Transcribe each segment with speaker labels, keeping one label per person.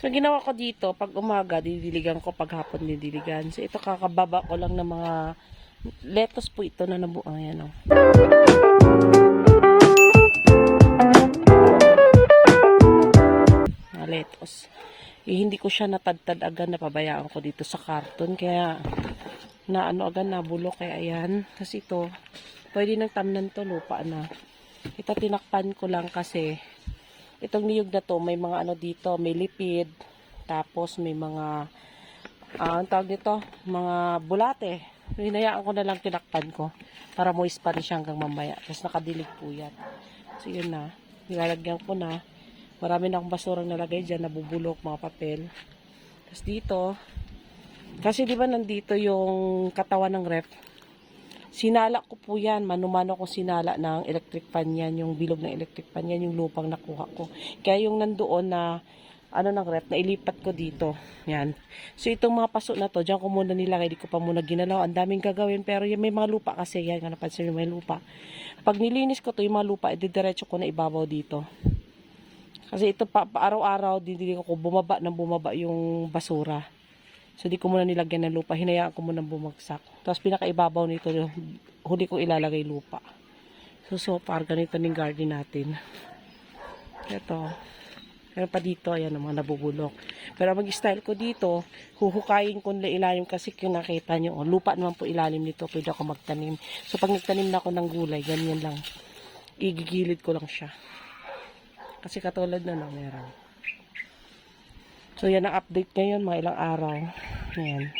Speaker 1: So, ginawa ko dito, pag umaga, didiligan ko, pag hapon, didiligan. So, ito kakababa ko lang ng mga lettuce po ito na nabuo. Ayan, oh. Mga lettuce. Eh, hindi ko siya natadtad agad, napabayaan ko dito sa karton. Kaya, na ano agad, nabulok. Kaya, ayan. Kasi ito, pwede nang tamnan to, lupa na. Ito, tinakpan ko lang kasi, itong niyog na to, may mga ano dito, may lipid, tapos may mga, ah, ang tawag dito, mga bulate. Hinayaan ko na lang tinakpan ko para moist pa rin siya hanggang mamaya. Tapos nakadilig po yan. So yun na, nilalagyan ko na. Marami na akong basurang nalagay dyan, nabubulok, mga papel. Tapos dito, kasi di ba nandito yung katawan ng ref, Sinala ko po yan. Manumano ko sinala ng electric fan yan. Yung bilog ng electric fan yan. Yung lupang nakuha ko. Kaya yung nandoon na ano ng rep, na ilipat ko dito. Yan. So itong mga paso na to, dyan ko muna nilagay. Di ko pa muna ginalaw. Ang daming gagawin. Pero yung may mga lupa kasi. Yan, napansin yung may lupa. Pag nilinis ko to, yung mga lupa, ididiretso ko na ibabaw dito. Kasi ito pa, pa araw-araw, didili ko bumaba ng bumaba yung basura. So, di ko muna nilagyan ng lupa. Hinayaan ko muna bumagsak. Tapos, pinakaibabaw nito, huli ko ilalagay lupa. So, so far, ganito ng garden natin. Ito. Meron pa dito, ayan, ang mga nabubulok. Pero mag-style ko dito, huhukayin ko nila ilalim kasi kung nakita nyo, oh, lupa naman po ilalim nito, pwede ako magtanim. So, pag nagtanim na ako ng gulay, ganyan lang. Igigilid ko lang siya. Kasi katulad na, no, meron. So, yan ang update ngayon, mga ilang araw. Ayan.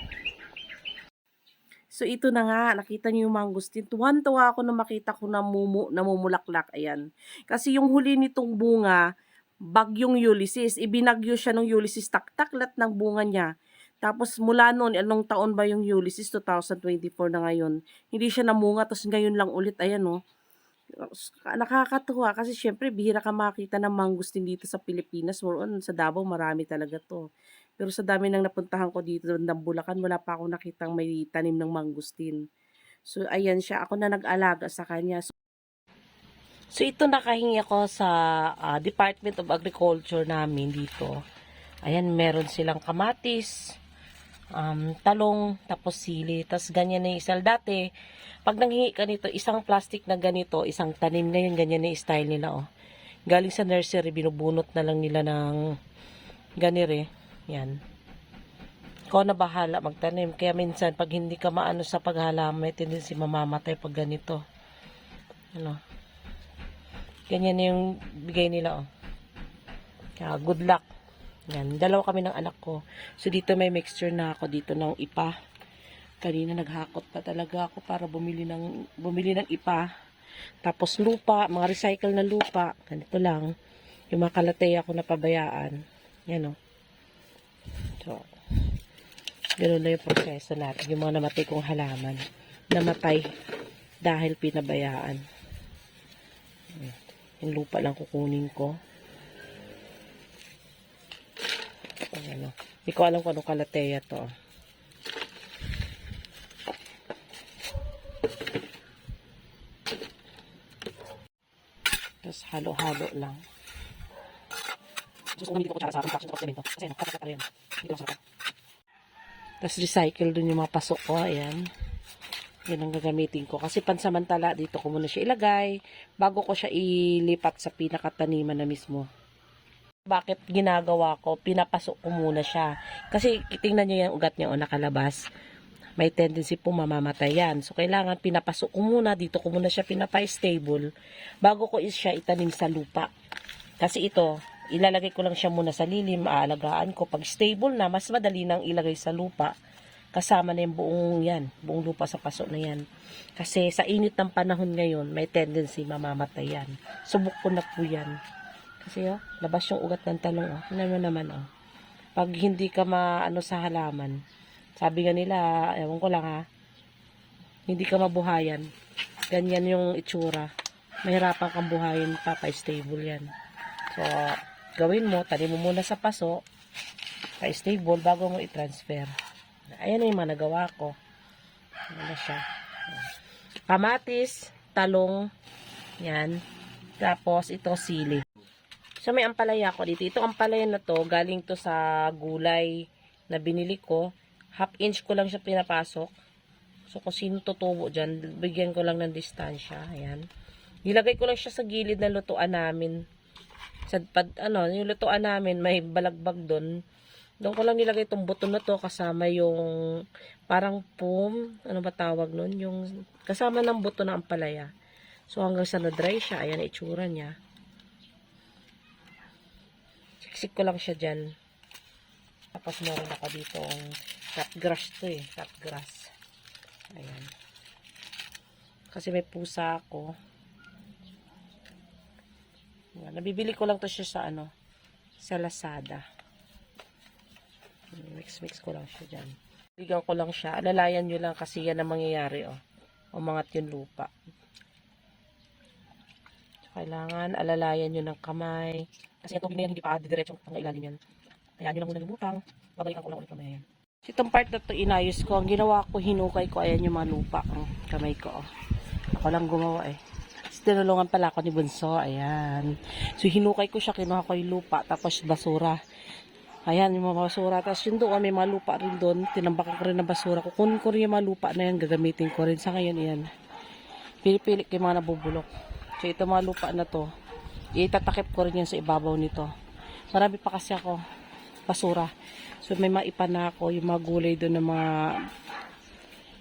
Speaker 1: So, ito na nga, nakita niyo yung mangustin. Tuwan-tuwa ako na makita ko na mumu, namumulaklak. Ayan. Kasi yung huli nitong bunga, bagyong Ulysses. Ibinagyo siya ng Ulysses, taktaklat ng bunga niya. Tapos mula noon, anong taon ba yung Ulysses? 2024 na ngayon. Hindi siya namunga, tapos ngayon lang ulit, ayan oh. Nakakatuwa kasi syempre bihira ka makita ng mangustin dito sa Pilipinas. More sa Davao marami talaga to. Pero sa dami nang napuntahan ko dito ng Bulacan, wala pa ako nakitang may tanim ng mangustin. So ayan siya, ako na nag-alaga sa kanya. So, so ito nakahingi ako sa ah, Department of Agriculture namin dito. Ayan, meron silang kamatis, um, talong, tapos sili. Tapos ganyan na yung isal. Dati, pag nanghingi ka nito, isang plastic na ganito, isang tanim na yun, ganyan na yung style nila, oh. Galing sa nursery, binubunot na lang nila ng ganire. Yan. Ikaw na bahala magtanim. Kaya minsan, pag hindi ka maano sa paghalaman, may tendency mamamatay pag ganito. Ano? Ganyan na yung bigay nila, oh. Kaya, good luck. Yan, dalawa kami ng anak ko. So, dito may mixture na ako dito ng ipa. Kanina naghakot pa talaga ako para bumili ng, bumili ng ipa. Tapos lupa, mga recycle na lupa. Ganito lang. Yung mga kalatay ako napabayaan. Yan o. So, ganun na yung proseso natin. Yung mga namatay kong halaman. Namatay dahil pinabayaan. Yung lupa lang kukunin ko. Ayan o. Hindi ko alam kung anong kalateya to. Tapos halo-halo lang. Gusto ko gamitin ko kutsara sa. Tapos ko semento. Kasi ano, kakakata rin. Hindi ko masarap. Tapos recycle dun yung mga pasok ko. Ayan. Yan ang gagamitin ko. Kasi pansamantala, dito ko muna siya ilagay. Bago ko siya ilipat sa pinakataniman na mismo bakit ginagawa ko, pinapasok ko muna siya. Kasi tingnan niyo yung ugat niya o nakalabas. May tendency po mamamatay yan. So, kailangan pinapasok ko muna, dito ko muna siya pinapa-stable bago ko is siya itanim sa lupa. Kasi ito, ilalagay ko lang siya muna sa lilim, aalagaan ko. Pag stable na, mas madali nang ilagay sa lupa. Kasama na yung buong yan, buong lupa sa paso na yan. Kasi sa init ng panahon ngayon, may tendency mamamatay yan. Subok ko na po yan. Kasi oh, labas yung ugat ng talong oh. Mo naman oh. Pag hindi ka maano sa halaman, sabi nga nila, ewan ko lang ha, hindi ka mabuhayan. Ganyan yung itsura. Mahirapan kang buhayin, papa-stable yan. So, gawin mo, tanim mo muna sa paso, pa-stable bago mo i-transfer. Ayan yung mga nagawa ko. Ano na siya. Kamatis, talong, yan. Tapos, ito sili. So may ampalaya ko dito. Ito ampalaya na to, galing to sa gulay na binili ko. Half inch ko lang siya pinapasok. So kung sino tutubo dyan, bigyan ko lang ng distansya. Ayan. Nilagay ko lang siya sa gilid na lutuan namin. Sa pad, ano, yung lutuan namin, may balagbag doon. Doon ko lang nilagay itong buto na to kasama yung parang pum, ano ba tawag nun? Yung kasama ng buto na ampalaya. So hanggang sa na-dry siya, ayan itsura niya. Siksik ko lang siya dyan. Tapos meron ako dito ang cut grass to eh, cut grass. Ayan. Kasi may pusa ako. Ayan, nabibili ko lang to siya sa ano, sa Lazada. Mix-mix ko lang siya dyan. Bigyan ko lang siya. Alalayan nyo lang kasi yan ang mangyayari, oh. Umangat yung lupa. Kailangan alalayan nyo ng kamay. Kasi yung tubig na yan, hindi pa diretso ang ilalim yan. Ayan nyo lang muna lumutang. Babalikan ko lang ulit kamay yan. Itong part na to inayos ko. Ang ginawa ko, hinukay ko. Ayan yung mga lupa. Ang kamay ko, oh. Ako lang gumawa, eh. Tapos tinulungan pala ako ni Bunso. Ayan. So, hinukay ko siya. Kinuha ko yung lupa. Tapos basura. Ayan, yung mga basura. Tapos yun doon, may mga lupa rin doon. Tinambakan ko rin ng basura. Kukunin ko rin yung mga lupa na yan. Gagamitin ko rin. Sa ngayon, yan. Pili-pili yung mga nabubulok. So, ito mga lupa na to. Itatakip ko rin yan sa ibabaw nito. Marami pa kasi ako basura. So, may maipa na ako. Yung mga gulay doon ng mga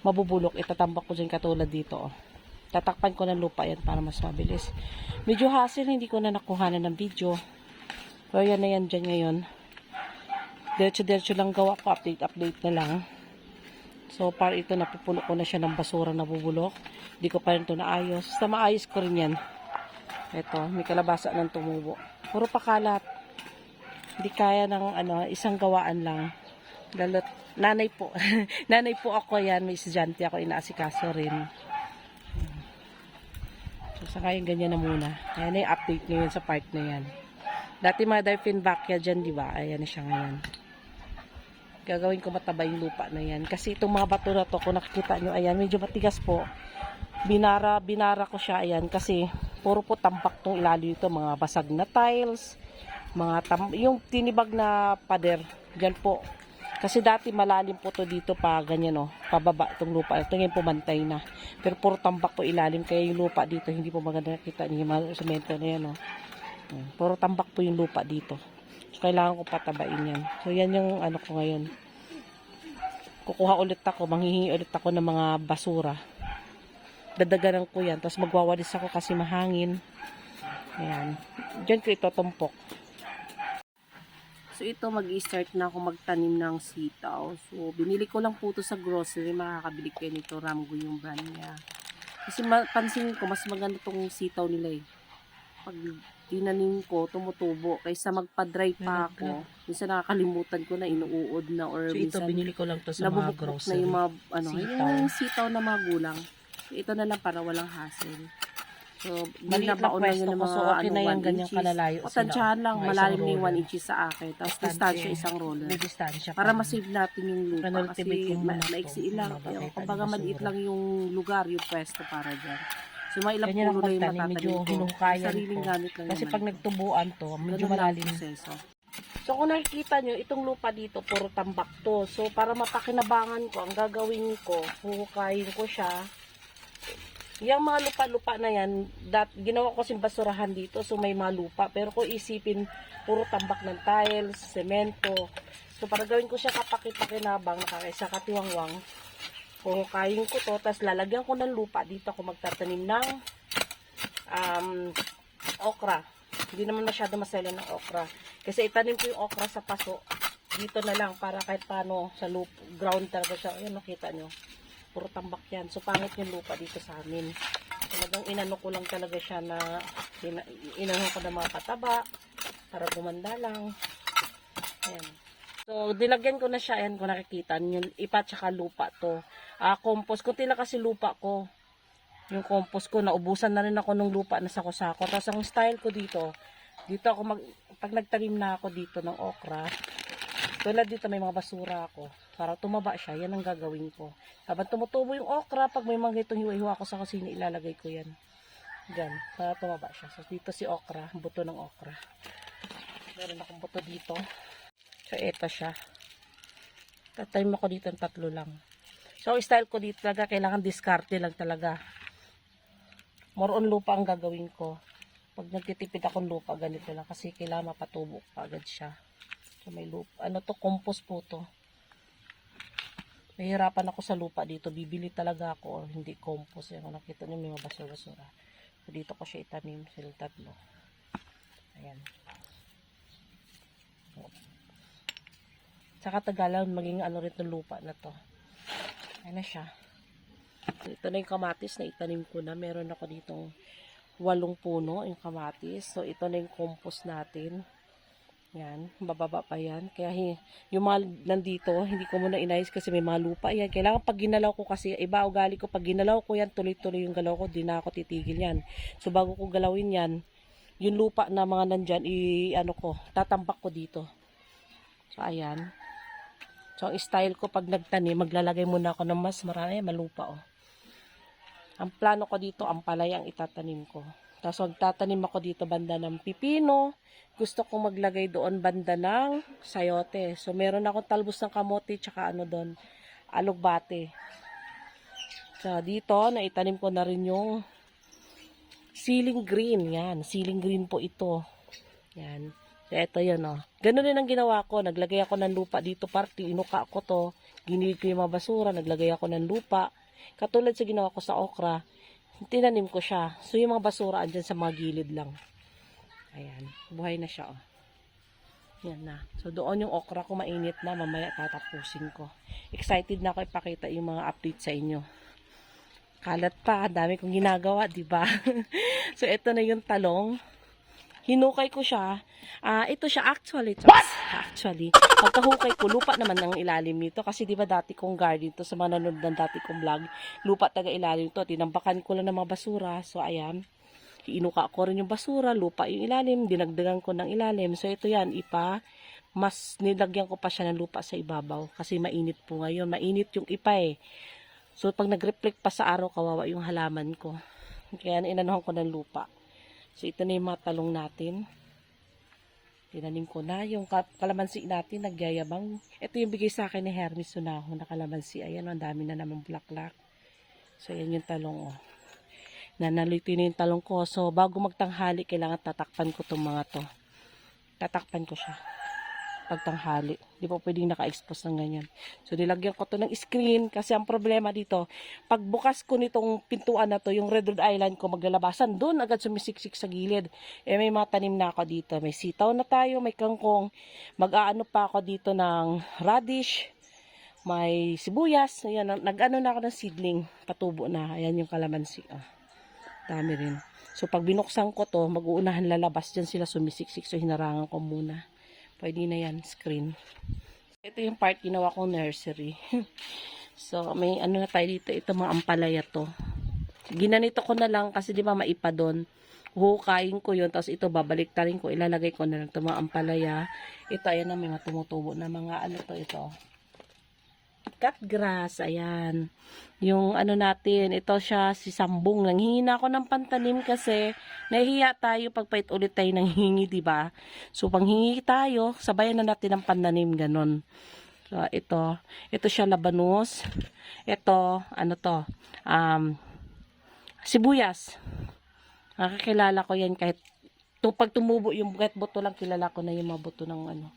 Speaker 1: mabubulok. Itatambak ko dyan katulad dito. Oh. Tatakpan ko ng lupa yan para mas mabilis. Medyo hassle, hindi ko na nakuhanan ng video. Pero yan na yan dyan ngayon. Diretso-diretso lang gawa ko. Update-update na lang. So, para ito, napupuno ko na siya ng basura na bubulok. Hindi ko pa rin ito naayos. Sa maayos ko rin yan. Ito, may kalabasa ng tumubo. Puro pakalat. Hindi kaya ng ano, isang gawaan lang. Lalot, nanay po. nanay po ako yan. May estudyante ako inaasikaso rin. So, sa ngayon ganyan na muna. Ayan na yung update ngayon sa part na yan. Dati mga dolphin backyard dyan, di ba? Ayan na siya ngayon. Gagawin ko mataba yung lupa na yan. Kasi itong mga bato na to, kung nakikita nyo, ayan, medyo matigas po. Binara, binara ko siya, ayan, kasi puro po tambak tong ilalim ito. Mga basag na tiles, mga tam yung tinibag na pader, dyan po. Kasi dati malalim po to dito pa ganyan oh, pababa itong lupa. Ito ngayon pumantay na. Pero puro tambak po ilalim kaya yung lupa dito hindi po maganda nakita niyo mga semento na yan oh. Ayan, Puro tambak po yung lupa dito. So, kailangan ko patabain yan. So yan yung ano ko ngayon. Kukuha ulit ako, manghihingi ulit ako ng mga basura. Dadaganan ko yan. Tapos magwawalis ako kasi mahangin. Ayan. Diyan ko ito tumpok. So, ito mag-start na ako magtanim ng sitaw. So, binili ko lang po ito sa grocery. Makakabili kayo nito. Ramgo yung brand niya. Kasi pansin ko, mas maganda tong sitaw nila eh. Pag tinanim ko, tumutubo. Kaysa magpa-dry pa ako. Minsan nakakalimutan ko na inuuod na or
Speaker 2: So ito binili ko lang to sa mga
Speaker 1: nabubukbok na
Speaker 2: grocery.
Speaker 1: yung mga ano,
Speaker 2: Sitaw.
Speaker 1: yung sitaw na mga gulang. So, ito na lang para walang hassle. So,
Speaker 2: Maliit lang
Speaker 1: binabaon na
Speaker 2: pwesto
Speaker 1: yun ng
Speaker 2: ko,
Speaker 1: mga
Speaker 2: so okay
Speaker 1: ano,
Speaker 2: na
Speaker 1: one
Speaker 2: ganyan
Speaker 1: inches.
Speaker 2: kalalayo
Speaker 1: O,
Speaker 2: sila.
Speaker 1: tansyahan lang,
Speaker 2: Mga isang
Speaker 1: malalim na yung
Speaker 2: roller.
Speaker 1: 1 inches sa akin. Tapos
Speaker 2: Distansya.
Speaker 1: distansya isang roller.
Speaker 2: May distansya
Speaker 1: Para
Speaker 2: pa.
Speaker 1: ma-save natin yung lupa.
Speaker 2: Penultimate
Speaker 1: Kasi
Speaker 2: yung
Speaker 1: ma-
Speaker 2: muna to,
Speaker 1: maiksi lang.
Speaker 2: mga bakit,
Speaker 1: Kumbaga
Speaker 2: ano,
Speaker 1: maliit
Speaker 2: basura.
Speaker 1: lang yung lugar, yung pwesto para dyan. So, mga ilang
Speaker 2: Ganyan
Speaker 1: puno na yung
Speaker 2: pagtanim, medyo
Speaker 1: matatanim ko.
Speaker 2: hinukayan
Speaker 1: Sariling
Speaker 2: ko.
Speaker 1: gamit lang
Speaker 2: Kasi
Speaker 1: naman.
Speaker 2: pag nagtubuan to, medyo
Speaker 1: Ganun lang ang
Speaker 2: malalim.
Speaker 1: proseso. So, kung nakikita nyo, itong lupa dito, puro tambak to. So, para mapakinabangan ko, ang gagawin ko, huhukayin ko siya. Yung mga lupa-lupa na yan, dat, ginawa ko kasing basurahan dito, so may mga lupa. Pero kung isipin, puro tambak ng tiles, semento. So, para gawin ko siya kapaki-pakinabang, nakakaisa katiwangwang, huhukayin ko to, tapos lalagyan ko ng lupa. Dito ako magtatanim ng um, okra. Hindi naman masyado masela ng okra. Kasi itanim ko yung okra sa paso. Dito na lang para kahit paano sa loop, ground talaga siya. Ayun, nakita nyo. Puro tambak yan. So, pangit yung lupa dito sa amin. Talagang inano ko lang talaga siya na ina, inahan ko ng mga pataba para gumanda lang. Ayan. So, dilagyan ko na siya. Ayan, kung nakikita nyo. Ipa tsaka lupa to. Ah, compost. Kunti lang kasi lupa ko yung compost ko, naubusan na rin ako ng lupa na sako-sako. Tapos ang style ko dito, dito ako mag, pag nagtanim na ako dito ng okra, tulad dito may mga basura ako, para tumaba siya, yan ang gagawin ko. Habang tumutubo yung okra, pag may mga hiwa-hiwa ko sa kusina, ilalagay ko yan. Diyan, para tumaba siya. So dito si okra, buto ng okra. Meron akong buto dito. So, eto siya. Tatanim ako dito ng tatlo lang. So, style ko dito talaga, kailangan diskarte lang talaga. More on lupa ang gagawin ko. Pag nagtitipid akong lupa, ganito lang. Kasi kailangan mapatubo pa agad siya. So, may lupa. Ano to? Compost po to. Nahihirapan ako sa lupa dito. Bibili talaga ako or hindi compost. Yung nakita niyo may mga basura-basura. So, dito ko siya itanim. Silang tatlo. Ayan. Sa katagalan, maging ano rin itong lupa na to. Ayan na siya. So, ito na yung kamatis na itanim ko na. Meron ako ditong walong puno yung kamatis. So, ito na yung compost natin. Yan, bababa pa yan. Kaya yung mga nandito, hindi ko muna inayos kasi may mga lupa yan. Kailangan pag ginalaw ko kasi, iba ugali ko, pag ginalaw ko yan, tuloy-tuloy yung galaw ko, di na ako titigil yan. So, bago ko galawin yan, yung lupa na mga nandyan, i, ano ko, tatambak ko dito. So, ayan. So, ang style ko pag nagtanim, maglalagay muna ako ng mas marami, malupa, oh. Ang plano ko dito, ang palay ang itatanim ko. Tapos magtatanim ako dito banda ng pipino. Gusto kong maglagay doon banda ng sayote. So, meron akong talbos ng kamote, tsaka ano doon, alugbate. So, dito, naitanim ko na rin yung ceiling green. Yan, ceiling green po ito. Yan. So, ito yun, oh. Ganun din ang ginawa ko. Naglagay ako ng lupa dito, party. Inuka ko to. Ginilig ko yung mga basura. Naglagay ako ng lupa. Katulad sa ginawa ko sa okra, tinanim ko siya. So, yung mga basura andyan sa mga gilid lang. Ayan. Buhay na siya, oh. Yan na. So, doon yung okra ko mainit na. Mamaya tatapusin ko. Excited na ako ipakita yung mga update sa inyo. Kalat pa. Dami kong ginagawa, di ba? so, ito na yung talong. Hinukay ko siya. Ah, ito siya actually. What? Actually, pagkahukay ko, lupa naman ang ilalim nito. Kasi di ba dati kong garden to sa mga nanonood ng dati kong vlog, lupa taga ilalim to. Tinambakan ko lang ng mga basura. So, ayan. Inuka ko rin yung basura, lupa yung ilalim, dinagdagan ko ng ilalim. So, ito yan, ipa. Mas nilagyan ko pa siya ng lupa sa ibabaw. Kasi mainit po ngayon. Mainit yung ipa eh. So, pag nag-reflect pa sa araw, kawawa yung halaman ko. Kaya inanuhan ko ng lupa. So, ito na yung mga talong natin. Tinanim ko na. Yung ka- kalamansi natin, nagyayabang. Ito yung bigay sa akin ni Hermes Sunaho na kalamansi. Ayan, ang dami na naman bulaklak. So, yan yung talong, oh. Nanalito na yung talong ko. So, bago magtanghali, kailangan tatakpan ko itong mga to. Tatakpan ko siya. Pagtanghali. Di pa pwedeng naka-expose ng ganyan. So, nilagyan ko to ng screen kasi ang problema dito, pag bukas ko nitong pintuan na to, yung Red Rod Island ko maglalabasan, doon agad sumisiksik sa gilid. Eh, may mga tanim na ako dito. May sitaw na tayo, may kangkong. Mag-aano pa ako dito ng radish, may sibuyas. Ayan, nag-ano na ako ng seedling. Patubo na. Ayan yung kalamansi. Ah, dami rin. So, pag binuksan ko to, mag-uunahan lalabas. Diyan sila sumisiksik. So, hinarangan ko muna. Pwede na yan, screen. Ito yung part ginawa kong nursery. so, may ano na tayo dito. Ito mga ampalaya to. Ginanito ko na lang kasi di ba maipa doon. Huhukain ko yun. Tapos ito babalik ko. Ilalagay ko na lang ito mga ampalaya. Ito ayan na may mga tumutubo na mga ano to ito. Cut grass. Ayan. Yung ano natin. Ito siya si Sambong. Nanghihina ako ng pantanim kasi nahihiya tayo pagpait ulit tayo ng hingi, ba? So, panghingi tayo, sabayan na natin ang pananim, ganon. So, ito, ito siya labanos. Ito, ano to, um, sibuyas. Nakakilala ko yan kahit, to, pag tumubo yung kahit buto lang, kilala ko na yung mga buto ng ano.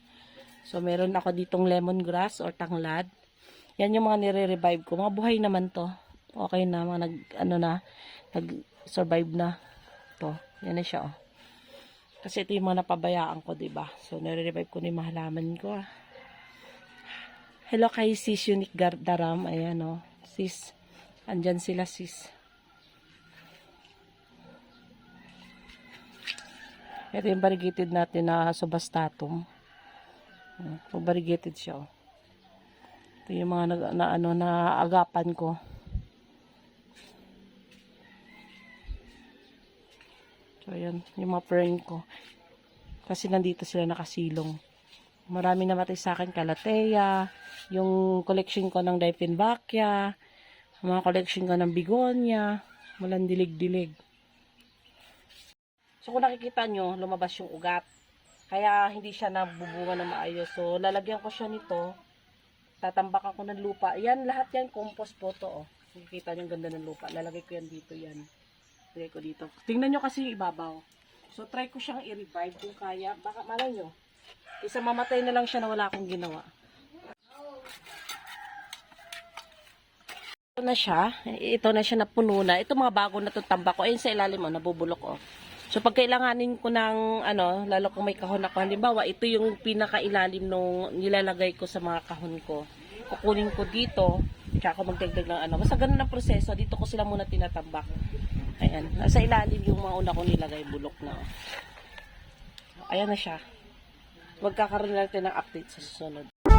Speaker 1: So, meron ako ditong lemongrass or tanglad. Yan yung mga nire-revive ko. Mga buhay naman to. Okay na, mga nag, ano na, nag-survive na. To, yan na siya, oh. Kasi ito yung mga napabayaan ko, ba? So, nare-revive ko na yung mga halaman ko, ah. Hello kay Sis Unique Daram. Ayan, oh. Sis. Andyan sila, sis. Ito yung variegated natin na subastatum. Hmm, So, variegated siya, oh. Ito yung mga nag, na, ano, na agapan ko. So, ayan. Yung mga fern ko. Kasi nandito sila nakasilong. Marami namatay sa akin kalateya, yung collection ko ng Dieffenbachia, mga collection ko ng Bigonia, walang dilig-dilig. So kung nakikita nyo, lumabas yung ugat. Kaya hindi siya nabubunga na maayos. So, lalagyan ko siya nito. Tatambak ako ng lupa. Yan, lahat yan compost po to. Oh. Nakikita ang ganda ng lupa. Lalagay ko yan dito yan. Lagay ko dito. Tingnan nyo kasi yung ibabaw. So, try ko siyang i-revive kung kaya. Baka malay nyo. Isa mamatay na lang siya na wala akong ginawa. Ito na siya. Ito na siya napuno na. Ito mga bago na itong tambak ko. Ayun sa ilalim mo, nabubulok oh. So pag kailanganin ko ng ano, lalo kung may kahon ako, halimbawa, ito yung pinakailalim nung nilalagay ko sa mga kahon ko. Kukunin ko dito, tsaka ako magdagdag ng ano. Basta ganun ang proseso. Dito ko sila muna tinatambak. Ayan. Nasa ilalim yung mga una ko nilagay, bulok na. oh. Ayan na siya. Magkakaroon tayo ng update sa susunod.